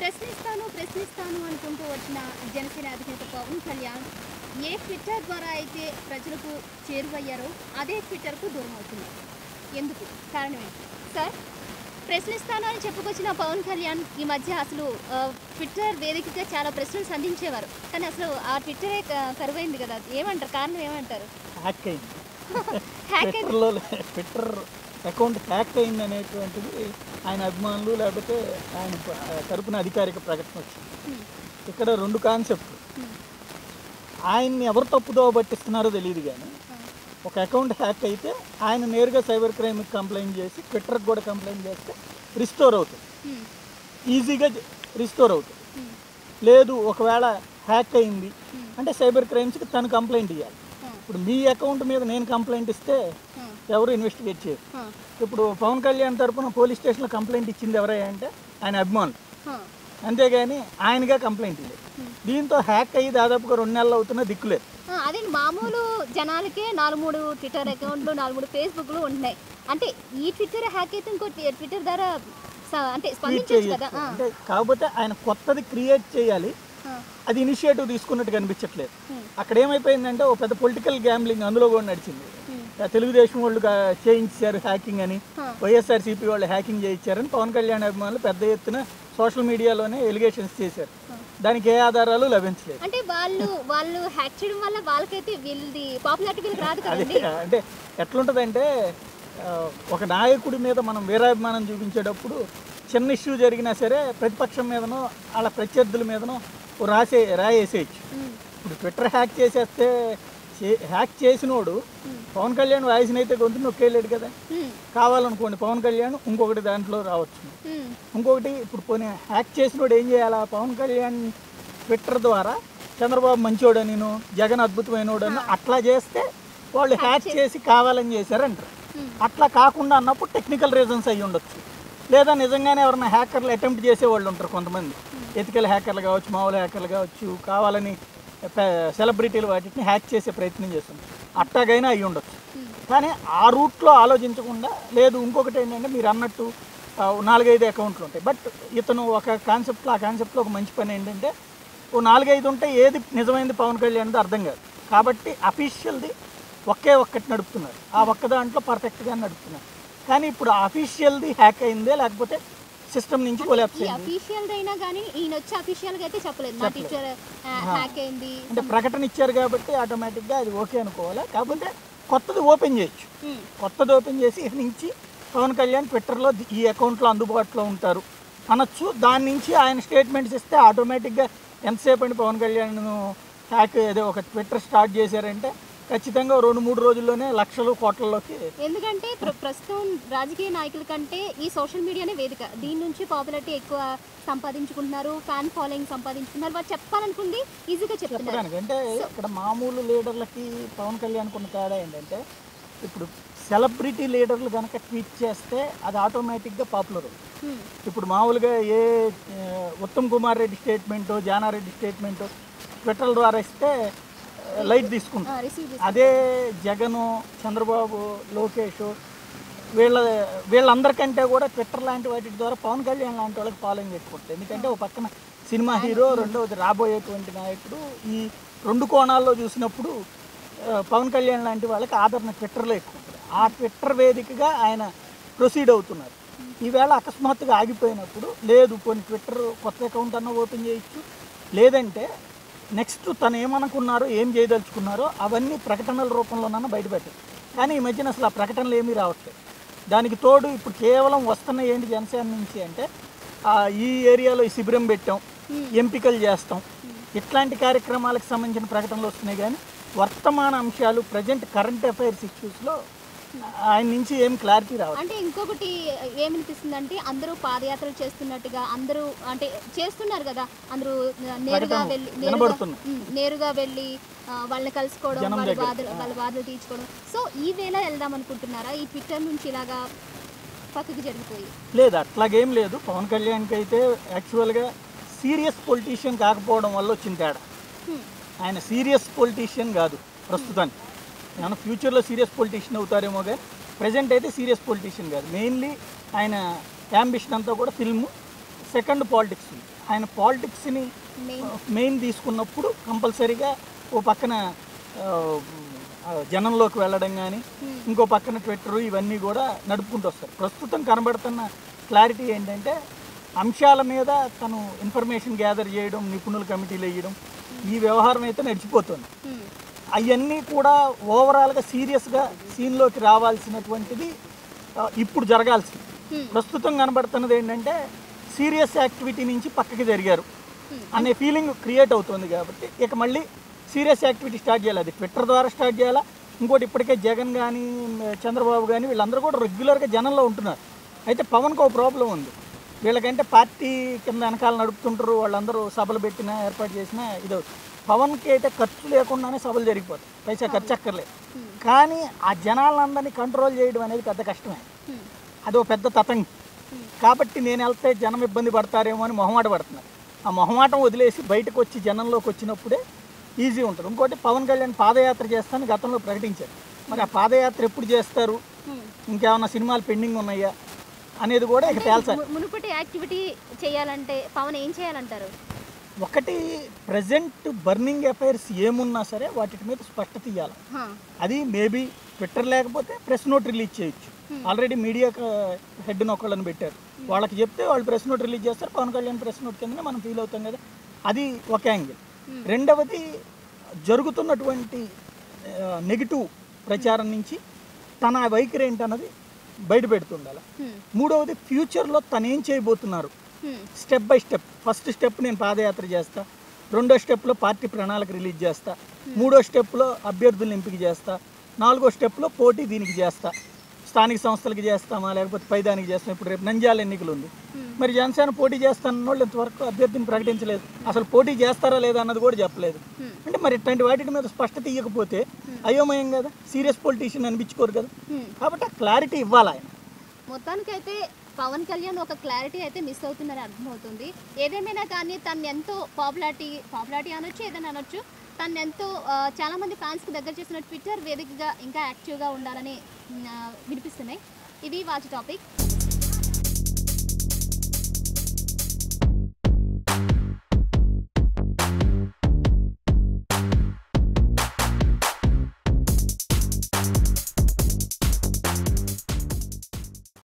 ప్రశ్నిస్తాను ప్రశ్నిస్తాను అనుకుంటూ వచ్చిన జనసేన అధినేత పవన్ కళ్యాణ్ ఏ ట్విట్టర్ ద్వారా అయితే ప్రజలకు చేరువయ్యారో అదే ట్విట్టర్కు దూరం అవుతున్నారు. ఎందుకు? కారణం ఏంటి? సార్ ప్రశ్నిస్తాను అని చెప్పుకొచ్చిన పవన్ కళ్యాణ్ ఈ మధ్య అసలు ట్విట్టర్ వేదికగా చాలా ప్రశ్నలు సంధించేవారు. కానీ అసలు ఆ ట్విట్టరే కరువైంది కదా. ఏమంటారు? కారణం ఏమంటారు? హ్యాక్ అయింది. హ్యాక్ ట్విట్టర్ అకౌంట్ హ్యాక్ అయింది అనేటువంటిది ఆయన అభిమానులు లేకపోతే ఆయన తరపున అధికారిక ప్రకటన వచ్చింది. ఇక్కడ రెండు కాన్సెప్ట్లు. ఆయన్ని ఎవరు తప్పుదో పట్టిస్తున్నారో తెలియదు కానీ ఒక అకౌంట్ హ్యాక్ అయితే ఆయన నేరుగా సైబర్ క్రైమ్కి కంప్లైంట్ చేసి ట్విట్టర్కి కూడా కంప్లైంట్ చేస్తే రిస్టోర్ అవుతుంది. ఈజీగా రిస్టోర్ అవుతుంది. లేదు ఒకవేళ హ్యాక్ అయింది అంటే సైబర్ క్రైమ్స్కి తను కంప్లైంట్ ఇవ్వాలి ఇప్పుడు మీ అకౌంట్ మీద నేను కంప్లైంట్ ఇస్తే ఎవరు ఇన్వెస్టిగేట్ చేయరు. ఇప్పుడు పవన్ కళ్యాణ్ తరపున పోలీస్ స్టేషన్లో కంప్లైంట్ ఇచ్చింది ఎవరయ్యా అంటే ఆయన అభిమానులు. అంతేగాని ఆయనగా కంప్లైంట్ లేదు దీంతో హ్యాక్ అయ్యి దాదాపుగా రెండు నెలలు అవుతున్నా దిక్కులేదు అదే మామూలు జనాలకే నాలుగు మూడు ట్విట్టర్ అకౌంట్లు నాలుగు మూడు ఫేస్బుక్లు ఉంటున్నాయి. అంటే ఈ ట్విట్టర్ హ్యాక్ అయితే ఇంకో ట్వి- ట్విట్టర్ ద్వారా అంటే అంటే కాకపోతే ఆయన కొత్తది క్రియేట్ చేయాలి. అది ఇనిషియేటివ్ తీసుకున్నట్టు కనిపించట్లేదు. అక్కడ ఏమైపోయిందంటే ఓ పెద్ద పొలిటికల్ గ్యాంబ్లింగ్ అందులో కూడా నడిచింది. తెలుగుదేశం వాళ్ళు చేయించారు హ్యాకింగ్ అని. వైఎస్ఆర్సీపీ వాళ్ళు హ్యాకింగ్ చేయించారని పవన్ కళ్యాణ్ అభిమానులు పెద్ద ఎత్తున సోషల్ మీడియాలోనే ఎలిగేషన్స్ చేశారు. దానికి ఏ ఆధారాలు లభించలేదు. అంటే వాళ్ళు వాళ్ళు హ్యాక్ చేయడం వల్ల వాళ్ళకైతే వీళ్ళది పాపులారిటీ వీళ్ళకి రాదు కదండి. అంటే ఎట్లుంటుందంటే ఒక నాయకుడి మీద మనం వీరాభిమానం చూపించేటప్పుడు చిన్న ఇష్యూ జరిగినా సరే ప్రతిపక్షం మీదనో వాళ్ళ ప్రత్యర్థుల మీదనో రాసే రాయేసేయచ్చు. ఇప్పుడు ట్విట్టర్ హ్యాక్ చేసేస్తే హ్యాక్ చేసినోడు పవన్ కళ్యాణ్ వాయిస్ని అయితే గొంతు నొక్కేయలేడు కదా. కావాలనుకోండి పవన్ కళ్యాణ్ ఇంకొకటి దాంట్లో రావచ్చు. ఇంకొకటి ఇప్పుడు పోనీ హ్యాక్ చేసినోడు ఏం చేయాలా? పవన్ కళ్యాణ్ ట్విట్టర్ ద్వారా చంద్రబాబు మంచోడు నేను? జగన్ అద్భుతమైనోడు అని అట్లా చేస్తే వాళ్ళు హ్యాక్ చేసి కావాలని చేశారంటారు. అట్లా కాకుండా అన్నప్పుడు టెక్నికల్ రీజన్స్ అయ్యి ఉండొచ్చు. లేదా నిజంగానే ఎవరైనా హ్యాకర్లు అటెంప్ట్ చేసే వాళ్ళు ఉంటారు కొంతమంది. ఎథికల్ హ్యాకర్లు కావచ్చు మామూలు హ్యాకర్లు కావచ్చు కావాలని సెలబ్రిటీలు వాటిని హ్యాక్ చేసే ప్రయత్నం చేస్తుంది. అట్టాగైనా అయ్యి ఉండొచ్చు. కానీ ఆ రూట్లో ఆలోచించకుండా లేదు ఇంకొకటి ఏంటంటే మీరు అన్నట్టు నాలుగైదు అకౌంట్లు ఉంటాయి. బట్ ఇతను ఒక కాన్సెప్ట్లో ఆ కాన్సెప్ట్లో ఒక మంచి పని ఏంటంటే ఓ నాలుగైదు ఉంటే ఏది నిజమైంది పవన్ కళ్యాణ్ది అర్థం కాదు. కాబట్టి అఫీషియల్ది ఒకే ఒక్కటి నడుపుతున్నారు. ఆ ఒక్క దాంట్లో పర్ఫెక్ట్గా నడుపుతున్నారు. కానీ ఇప్పుడు అఫీషియల్ది హ్యాక్ అయిందే లేకపోతే సిస్టమ్ నుంచి కొలాప్స్ అయింది. అఫీషియల్ అయినా కానీ ఈయన వచ్చి అఫీషియల్గా అయితే చెప్పలేదు. మా టీచర్ హ్యాక్ అయింది. అంటే ప్రకటన ఇచ్చారు కాబట్టి ఆటోమేటిక్గా అది ఓకే అనుకోవాలా? కాకపోతే కొత్తది ఓపెన్ చేయొచ్చు. కొత్తది ఓపెన్ చేసి ఇక నుంచి పవన్ కళ్యాణ్ ట్విట్టర్లో ఈ అకౌంట్లో అందుబాటులో ఉంటారు. అనొచ్చు. దాని నుంచి ఆయన స్టేట్మెంట్స్ ఇస్తే ఆటోమేటిక్గా ఎంతసేపు అండి పవన్ కళ్యాణ్ హ్యాక్ ఏదో ఒక ట్విట్టర్ స్టార్ట్ చేశారంటే ఖచ్చితంగా రెండు మూడు రోజుల్లోనే లక్షలు కోట్లలోకి ఎందుకంటే ప్ర- ప్రస్తుతం రాజకీయ నాయకుల కంటే ఈ సోషల్ మీడియానే వేదిక. దీని నుంచి పాపులారిటీ ఎక్కువ సంపాదించుకుంటున్నారు ఫ్యాన్ ఫాలోయింగ్ సంపాదించుకున్నారు వారు చెప్పాలనుకుంది ఈజీగా చెప్తున్నారు. అంటే ఇక్కడ మామూలు లీడర్లకి పవన్ కళ్యాణ్ ఉన్న తేడా ఏంటంటే ఇప్పుడు సెలబ్రిటీ లీడర్లు కనుక ట్వీట్ చేస్తే అది ఆటోమేటిక్గా పాపులర్. హ్మ్. ఇప్పుడు మామూలుగా ఏ ఉత్తమ్ కుమార్ రెడ్డి స్టేట్మెంటో జానారెడ్డి స్టేట్మెంటో ట్విట్టర్ ద్వారా ఇస్తే లైట్ తీసుకుంటాం. ఆ, రిసీవ్ చేసి అదే జగను చంద్రబాబు లోకేష్ వీళ్ళ వీళ్ళందరికంటే కూడా ట్విట్టర్ లాంటి వాటి ద్వారా పవన్ కళ్యాణ్ లాంటి వాళ్ళకి ఫాలోయింగ్ ఎక్కువ ఎందుకంటే ఒక పక్కన సినిమా హీరో రెండవది రాబోయేటువంటి నాయకుడు ఈ రెండు కోణాల్లో చూసినప్పుడు పవన్ కళ్యాణ్ లాంటి వాళ్ళకి ఆదరణ ట్విట్టర్లో ఎక్కువ ఆ ట్విట్టర్ వేదికగా ఆయన ప్రొసీడ్ అవుతున్నారు. ఈవేళ అకస్మాత్తుగా ఆగిపోయినప్పుడు లేదు కొన్ని ట్విట్టర్ కొత్త అకౌంట్ అన్న ఓపెన్ చేయొచ్చు. లేదంటే నెక్స్ట్ తను ఏమనుకున్నారో ఏం చేయదలుచుకున్నారో అవన్నీ ప్రకటనల రూపంలోనన్నా బయటపెట్టారు. కానీ ఈ మధ్యన అసలు ఆ ప్రకటనలు ఏమీ రావట్లేదు. దానికి తోడు ఇప్పుడు కేవలం వస్తున్నాయి ఏంటి జనసేన నుంచి అంటే ఈ ఏరియాలో ఈ శిబిరం పెట్టాం ఎంపికలు చేస్తాం. ఇట్లాంటి కార్యక్రమాలకు సంబంధించిన ప్రకటనలు వస్తున్నాయి కానీ వర్తమాన అంశాలు ప్రజెంట్ కరెంట్ అఫైర్స్ ఇష్యూస్లో ఆయన నుంచి ఏం క్లారిటీ రావట్లేదు. అంటే ఇంకొకటి ఏమనిపిస్తుంది అంటే అందరూ పాదయాత్రలు చేస్తున్నట్టుగా అందరూ అంటే చేస్తున్నారు కదా అందరూ నేరుగా వెళ్ళి నేరుగా వెళ్ళి వాళ్ళని కలుసుకోవడం వాళ్ళ. బాధలు వాళ్ళ బాధలు తీర్చుకోవడం. సో ఈ వేళ వెళ్దాం అనుకుంటున్నారా? ఈ ట్విట్టర్ నుంచి ఇలాగా పక్కకి జరిగిపోయి. లేదు అట్లాగేం లేదు. పవన్ కళ్యాణ్కి అయితే యాక్చువల్గా సీరియస్ పొలిటీషియన్ కాకపోవడం వల్ల వచ్చిన తేడా. ఆయన సీరియస్ పొలిటీషియన్ కాదు ప్రస్తుతానికి. ఏమన్నా ఫ్యూచర్లో సీరియస్ పొలిటీషియన్ అవుతారేమో కానీ ప్రజెంట్ అయితే సీరియస్ పొలిటీషియన్ కాదు. మెయిన్లీ ఆయన యాంబిషన్ అంతా కూడా ఫిల్మ్ సెకండ్ పాలిటిక్స్ ఆయన పాలిటిక్స్ని మెయిన్ మెయిన్ తీసుకున్నప్పుడు కంపల్సరీగా ఓ పక్కన జనంలోకి వెళ్ళడం కానీ ఇంకో పక్కన ట్విట్టర్ ఇవన్నీ కూడా నడుపుకుంటూ వస్తారు. ప్రస్తుతం కనబడుతున్న క్లారిటీ ఏంటంటే అంశాల మీద తను ఇన్ఫర్మేషన్ గ్యాదర్ చేయడం నిపుణుల కమిటీలు వేయడం ఈ వ్యవహారం అయితే నడిచిపోతుంది. అవన్నీ కూడా ఓవరాల్గా సీరియస్గా సీన్లోకి రావాల్సినటువంటిది ఇప్పుడు జరగాల్సింది. ప్రస్తుతం కనబడుతున్నది ఏంటంటే సీరియస్ యాక్టివిటీ నుంచి పక్కకి జరిగారు అనే ఫీలింగ్ క్రియేట్ అవుతుంది కాబట్టి ఇక మళ్ళీ సీరియస్ యాక్టివిటీ స్టార్ట్ చేయాలి. అది ట్విట్టర్ ద్వారా స్టార్ట్ చేయాలా? ఇంకోటి ఇప్పటికే జగన్ కానీ చంద్రబాబు కానీ వీళ్ళందరూ కూడా రెగ్యులర్గా జనంలో ఉంటున్నారు. అయితే పవన్కి ఒక ప్రాబ్లం ఉంది. వీళ్ళకంటే పార్టీ కింద వెనకాల నడుపుతుంటారు వాళ్ళందరూ సభలు పెట్టినా ఏర్పాటు చేసినా ఇది పవన్కి అయితే ఖర్చు లేకుండానే సభలు జరిగిపోతాయి. పైసా ఖర్చు అక్కర్లేదు కానీ ఆ జనాలందరినీ కంట్రోల్ చేయడం అనేది పెద్ద కష్టమే. అదో పెద్ద తతంగి. కాబట్టి నేను వెళ్తే జనం ఇబ్బంది పడతారేమో అని మొహమాట పడుతున్నారు. ఆ మొహమాటం వదిలేసి బయటకు వచ్చి జనంలోకి వచ్చినప్పుడే ఈజీ ఉంటుంది. ఇంకోటి పవన్ కళ్యాణ్ పాదయాత్ర చేస్తానని గతంలో ప్రకటించారు. మరి ఆ పాదయాత్ర ఎప్పుడు చేస్తారు? ఇంకేమన్నా సినిమాలు పెండింగ్ ఉన్నాయా? అనేది కూడా ఇక తేల్చాలి. మునుపటి యాక్టివిటీ చేయాలంటే పవన్ ఏం చేయాలంటారు? ఒకటి ప్రజెంట్ బర్నింగ్ అఫైర్స్ ఏమున్నా సరే వాటి మీద స్పష్టత ఇవ్వాలి. అది మేబీ ట్విట్టర్ లేకపోతే ప్రెస్ నోట్ రిలీజ్ చేయొచ్చు. ఆల్రెడీ మీడియా హెడ్ ఒకళ్ళని పెట్టారు. వాళ్ళకి చెప్తే వాళ్ళు ప్రెస్ నోట్ రిలీజ్ చేస్తారు. పవన్ కళ్యాణ్ ప్రెస్ నోట్ కిందనే మనం ఫీల్ అవుతాం కదా. అది ఒక యాంగిల్. రెండవది జరుగుతున్నటువంటి నెగిటివ్ ప్రచారం నుంచి తన వైఖరి ఏంటన్నది బయట పెడుతుండాలి. మూడవది ఫ్యూచర్లో తను ఏం చేయబోతున్నారు. Step by step. First step నేను పాదయాత్ర చేస్తా. రెండో స్టెప్లో పార్టీ ప్రణాళిక రిలీజ్ చేస్తా. మూడో స్టెప్లో అభ్యర్థులను ఎంపిక చేస్తా. నాలుగో స్టెప్లో పోటీ దీనికి చేస్తా. స్థానిక సంస్థలకి చేస్తామా లేకపోతే పైదానికి చేస్తాం ఇప్పుడు రేపు నంద్యాల ఎన్నికలు ఉంది. మరి జనసేన పోటీ చేస్తానన్న వాళ్ళు ఇంతవరకు అభ్యర్థిని ప్రకటించలేదు. అసలు పోటీ చేస్తారా లేదా అన్నది కూడా చెప్పలేదు. Hmm. అంటే మరి ఇట్లాంటి వాటి మీద స్పష్టత ఇవ్వకపోతే అయోమయం కదా? సీరియస్ పొలిటీషియన్ అనిపించుకోరు కదా. కాబట్టి ఆ క్లారిటీ ఇవ్వాలి ఆయన. మొత్తానికైతే పవన్ కళ్యాణ్ ఒక క్లారిటీ అయితే మిస్ అవుతుందని అర్థమవుతుంది. ఏదేమైనా కానీ తను ఎంతో పాపులారిటీ పాపులారిటీ అనొచ్చు ఏదైనా అనొచ్చు. తను ఎంతో చాలామంది ఫ్యాన్స్కి దగ్గర చేసిన ట్విట్టర్ వేదికగా ఇంకా యాక్టివ్గా ఉండాలని వినిపిస్తున్నాయి. ఇది వాచ్ టాపిక్.